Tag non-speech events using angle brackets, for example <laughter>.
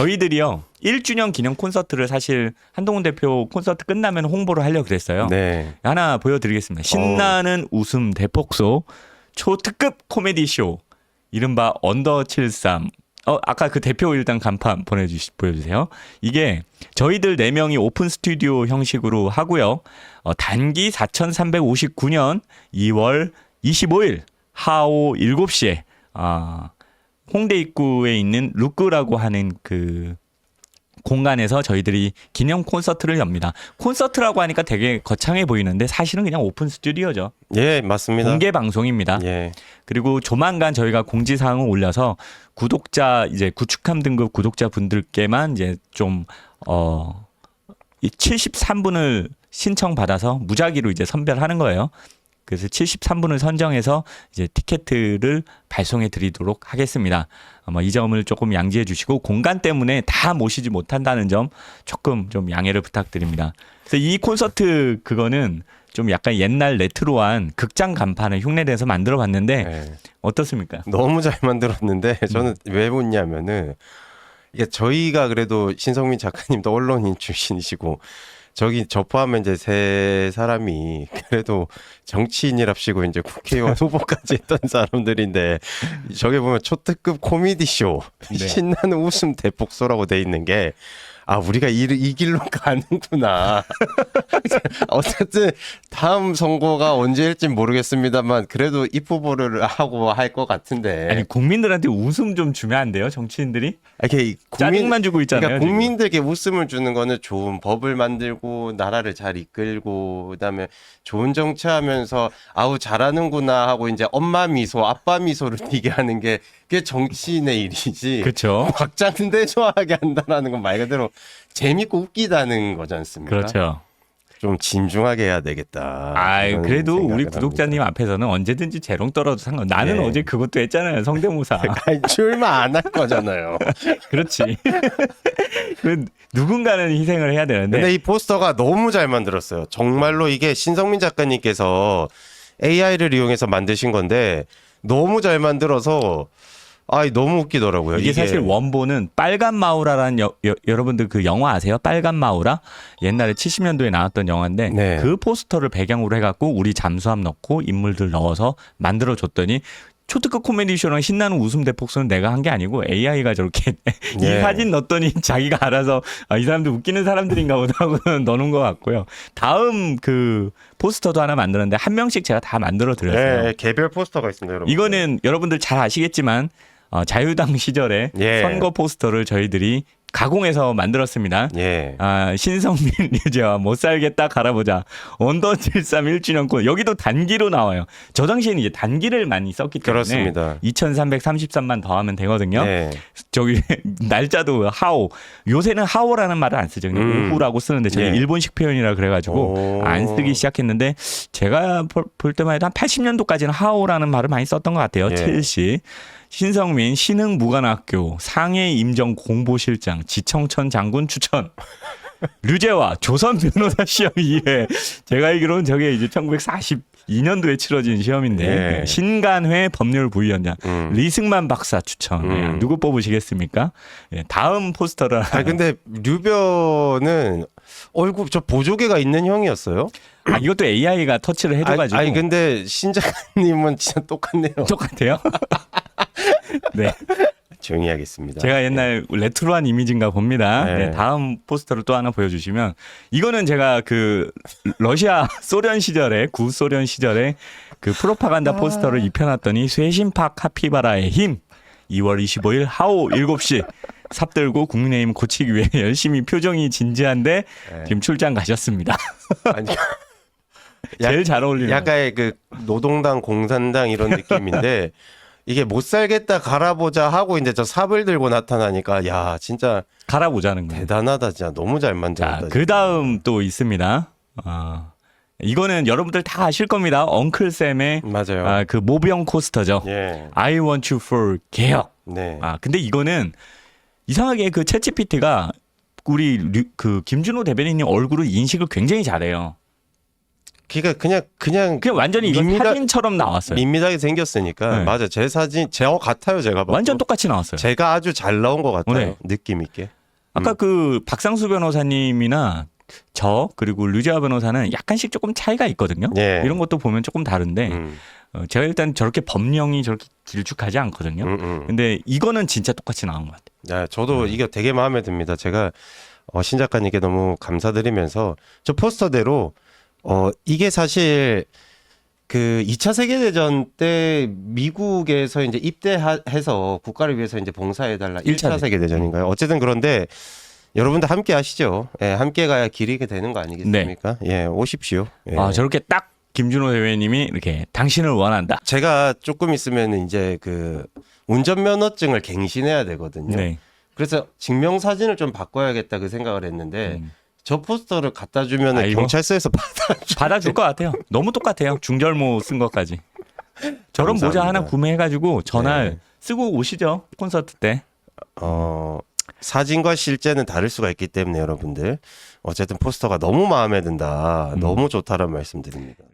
저희들이요 1주년 기념 콘서트를 사실 한동훈 대표 콘서트 끝나면 홍보를 하려고 그랬어요. 네. 하나 보여드리겠습니다. 신나는 웃음 대폭소 초특급 코미디 쇼 이른바 언더 73. 어 아까 그 대표 일단 간판 보내주시 보여주세요. 이게 저희들 네 명이 오픈 스튜디오 형식으로 하고요. 어, 단기 4,359년 2월 25일 하오 7시에 아 홍대 입구에 있는 루크라고 하는 그 공간에서 저희들이 기념 콘서트를 엽니다. 콘서트라고 하니까 되게 거창해 보이는데 사실은 그냥 오픈 스튜디오죠. 예, 맞습니다. 공개 방송입니다. 예. 그리고 조만간 저희가 공지 사항을 올려서 구독자 이제 구축함 등급 구독자 분들께만 이제 좀어 73분을 신청 받아서 무작위로 이제 선별하는 거예요. 그래서 73분을 선정해서 이제 티켓을 발송해 드리도록 하겠습니다. 아마 이 점을 조금 양지해 주시고 공간 때문에 다 모시지 못한다는 점 조금 좀 양해를 부탁드립니다. 그래서 이 콘서트 그거는 좀 약간 옛날 레트로한 극장 간판을 흉내내서 만들어 봤는데 예. 어떻습니까? 너무 잘 만들었는데 저는 왜 웃냐면은 이게 저희가 그래도 신성민 작가님도 언론인 출신이시고 저기 저 포함해 이제 세 사람이 그래도 정치인이랍시고 이제 국회의원 후보까지 했던 사람들인데 저기 보면 초특급 코미디 쇼 네. 신나는 웃음 대폭소라고 돼 있는 게 아 우리가 이, 이 길로 <laughs> 가는구나. <laughs> 어쨌든 다음 선거가 언제일지 모르겠습니다만 그래도 입 후보를 하고 할 것 같은데. 아니 국민들한테 웃음 좀 주면 안 돼요? 정치인들이 이렇게 짜증만 주고 있잖아요. 그러니까. 국민들께 웃음을 주는 거는 좋은 법을 만들고 나라를 잘 이끌고 그다음에 좋은 정치하면서 아우 잘하는구나 하고 이제 엄마 미소, 아빠 미소를 <laughs> 띠게 하는 게 그게 정치인의 일이지. 그렇죠. 확장대 좋아하게 한다라는 건 말 그대로 재밌고 웃기다는 거지 않습니까? 그렇죠. 좀 진중하게 해야 되겠다. 아, 그래도 우리 구독자님 합니다. 앞에서는 언제든지 재롱 떨어도 상관. 나는 네. 어제 그것도 했잖아요. 성대모사. <laughs> 출마 안 할 거잖아요. <laughs> 그렇지. <laughs> 그 누군가는 희생을 해야 되는데. 근데 이 포스터가 너무 잘 만들었어요. 정말로 이게 신성민 작가님께서 AI를 이용해서 만드신 건데 너무 잘 만들어서 아 너무 웃기더라고요. 이게 사실 원본은 빨간 마우라라는 여, 러분들그 영화 아세요? 빨간 마우라 옛날에 70년도에 나왔던 영화인데 네. 그 포스터를 배경으로 해갖고 우리 잠수함 넣고 인물들 넣어서 만들어 줬더니 초특급 코미디 쇼랑 신나는 웃음 대폭소는 내가 한 게 아니고 AI가 저렇게 <laughs> 이 네. 사진 넣었더니 자기가 알아서 아, 이 사람들 웃기는 사람들인가 보다 하고 <laughs> 넣어놓은 것 같고요. 다음 그 포스터도 하나 만들었는데 한 명씩 제가 다 만들어 드렸어요. 네, 개별 포스터가 있습니다, 여러분. 이거는 여러분들 잘 아시겠지만 어, 자유당 시절에 예. 선거 포스터를 저희들이 가공해서 만들었습니다. 예. 아, 신성민 <laughs> 유재와 못 살겠다 갈아보자. 언더 73 1주년권. 여기도 단기로 나와요. 저 당시에는 이제 단기를 많이 썼기 때문에 그렇습니다. 2333만 더하면 되거든요. 네. 저기 <laughs> 날짜도 하오. 요새는 하오라는 말을 안 쓰죠. 그냥 음. 오후라고 쓰는데 저희 예. 일본식 표현이라 그래 가지고 오. 안 쓰기 시작했는데 제가 볼, 볼 때만 해도 한 80년도까지는 하오라는 말을 많이 썼던 것 같아요. 예. 칠시. 신성민 신흥 무관학교 상해 임정 공보실장 지청천 장군 추천. 류재와 조선 변호사 시험 2회. 제가 알기로는 저게 이제 1942년도에 치러진 시험인데 예. 신간회 법률 부위원장 음. 리승만 박사 추천. 예, 음. 누구 뽑으시겠습니까? 예, 다음 포스터를 아 근데 류변은 얼굴 저 보조개가 있는 형이었어요? 아, 이것도 AI가 터치를 해줘가지고 아니, 아니 근데 신 작가님은 진짜 똑같네요. 똑같아요. <laughs> 네, <laughs> 조용히 하겠습니다. 제가 옛날 레트로한 이미지인가 봅니다. 네. 네, 다음 포스터를 또 하나 보여주시면 이거는 제가 그 러시아 <laughs> 소련 시절에 구소련 시절에 그 프로파간다 포스터를 입혀놨더니 쇄신파 카피바라의 힘 2월 25일 하오 7시 삽들고 국민의힘 고치기 위해 <laughs> 열심히 표정이 진지한데 네. 지금 출장 가셨습니다. 아니, 제일 잘 어울리는 약간의 그 노동당 공산당 이런 느낌인데 이게 못 살겠다 갈아보자 하고 이제 저 삽을 들고 나타나니까 야 진짜 갈아보자는 거예요. 대단하다 진짜 너무 잘 만들었다. 자, 그 다음 또 있습니다. 아, 이거는 여러분들 다 아실 겁니다. 엉클 쌤의 맞아요. 아, 그 모병 코스터죠. 예. I want you for 개혁. 네. 아, 근데 이거는 이상하게 그 챗GPT가 우리 류- 그 김준호 대변인님 얼굴을 인식을 굉장히 잘해요. 그러니까 그냥 그냥 그냥 완전히 이거 밋밋하- 사진처럼 나왔어요. 밋밋하게 생겼으니까 네. 맞아 제 사진 제어 같아요 제가 봐도. 완전 똑같이 나왔어요. 제가 아주 잘 나온 것 같아요 네. 느낌 있게. 아까 그 박상수 변호사님이나 저 그리고 류재화 변호사는 약간씩 조금 차이가 있거든요. 예. 이런 것도 보면 조금 다른데 음, 어, 제가 일단 저렇게 법령이 저렇게 길쭉하지 않거든요. 음, 음. 근데 이거는 진짜 똑같이 나온 것 같아요. 네, 저도 이게 되게 마음에 듭니다. 제가 어, 신 작가님께 너무 감사드리면서 저 포스터대로 어, 이게 사실 그 2차 세계대전 때 미국에서 이제 입대해서 국가를 위해서 이제 봉사해달라. 1차 1차 세계대전인가요? 어쨌든 그런데 여러분들 함께 하시죠. 예, 함께 가야 길이 되는 거 아니겠습니까? 예, 오십시오. 예. 아 저렇게 딱 김준호 대회님이 이렇게 당신을 원한다. 제가 조금 있으면 이제 그 운전면허증을 갱신해야 되거든요. 네. 그래서 증명사진을 좀 바꿔야겠다 그 생각을 했는데 음. 저 포스터를 갖다 주면 은 아이고. 경찰서에서 <laughs> 받아 받아줄 것 같아요. 너무 똑같아요. 중절모 쓴 것까지. 저런 모자 감사합니다. 하나 구매해가지고 전날 네. 쓰고 오시죠 콘서트 때. 어 사진과 실제는 다를 수가 있기 때문에 여러분들 어쨌든 포스터가 너무 마음에 든다 음. 너무 좋다라는 말씀드립니다.